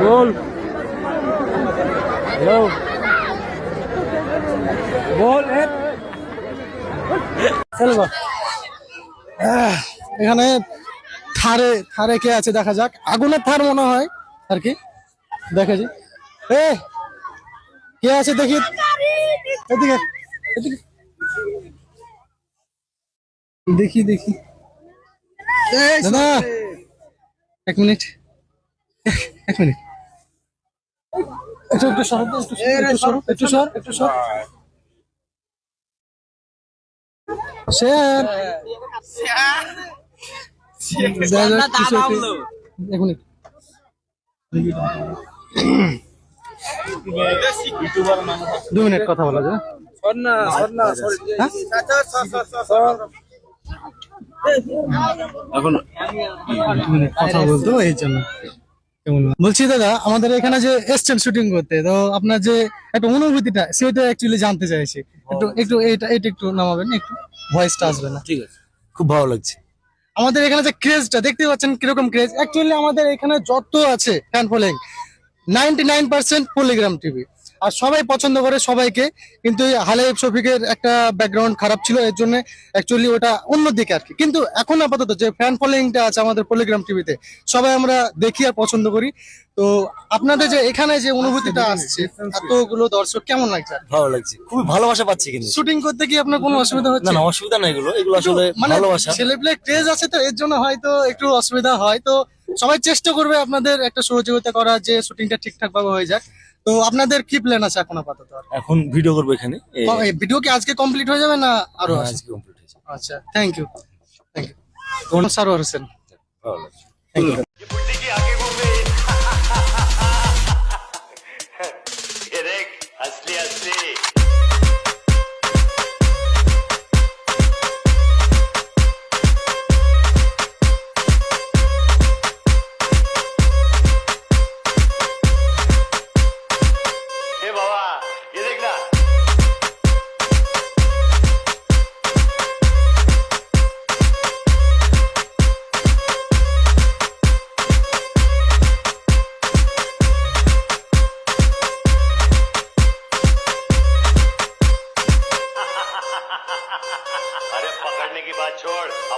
বল। Hello বল এখানে থারে থারে কে আছে দেখা যাক। আগুনের থার মনে হয়, আর কি? দেখা যাক এ, কে আছে দেখি? এদিকে। দেখি দেখি। দাদা এক মিনিট। এক মিনিট। একটু একটু সর একটু সর, একটু সর একটু সর স্যার। দেখা যাক কিছু একটু- এক মিনিট। দু মিনিট কথা বলা যায়? এখন কথা বলতো এই জন্য। বলছি দাদা আমাদের এখানে যে এসছেন শুটিং করতে তো আপনার যে একটা অনুভূতিটা সেটা অ্যাকচুয়ালি জানতে চাইছি। একটু একটু এটা এটা একটু নামাবেন একটু ভয়েসটা আসবে না। ঠিক আছে। খুব ভালো লাগছে। আমাদের এখানে যে ক্রেজটা দেখতে পাচ্ছেন কীরকম ক্রেজ অ্যাকচুয়ালি আমাদের এখানে যত আছে fan following ninety nine percent Polygram TV আর সবাই পছন্দ করে সবাইকে কিন্তু এই হালেব শফিকের একটা ব্যাকগ্রাউন্ড খারাপ ছিল এর জন্য অ্যাকচুয়ালি ওটা অন্যদিকে আর কি। কিন্তু এখন আপাতত যে ফ্যান ফলোয়িংটা আছে আমাদের পলিগ্রাম টিভিতে সবাই আমরা দেখি আর পছন্দ করি। তো আপনাদের যে এখানে যে অনুভূতিটা আসছে এতগুলো দর্শক কেমন লাগছে? ভালো লাগছে। খুবই ভালোবাসা পাচ্ছি কিন্তু। শুটিং করতে কি আপনার কোনো অসুবিধা হচ্ছে? না অসুবিধা নাই এগুলো। এগুলো আসলে মানে ভালোবাসা। ছেলেপেলে ক্রেজ আছে তো এর জন্য হয়তো একটু অসুবিধা হয়। তো সবাই চেষ্টা করবে আপনাদের একটা সহযোগিতা করা যে শুটিংটা ঠিকঠাক ভাবে হয়ে যাক। তো আপনাদের কি প্ল্যান আছে এখন আপাতত? আর? এখন ভিডিও করব এখানে। ভিডিও কি আজকে কমপ্লিট হয়ে যাবে না আরও হ্যাঁ, আজকে কমপ্লিট হয়েছে আচ্ছা থ্যাংক ইউ থ্যাংক ইউ কোন সারোয়ার হোসেন থ্যাংক ইউ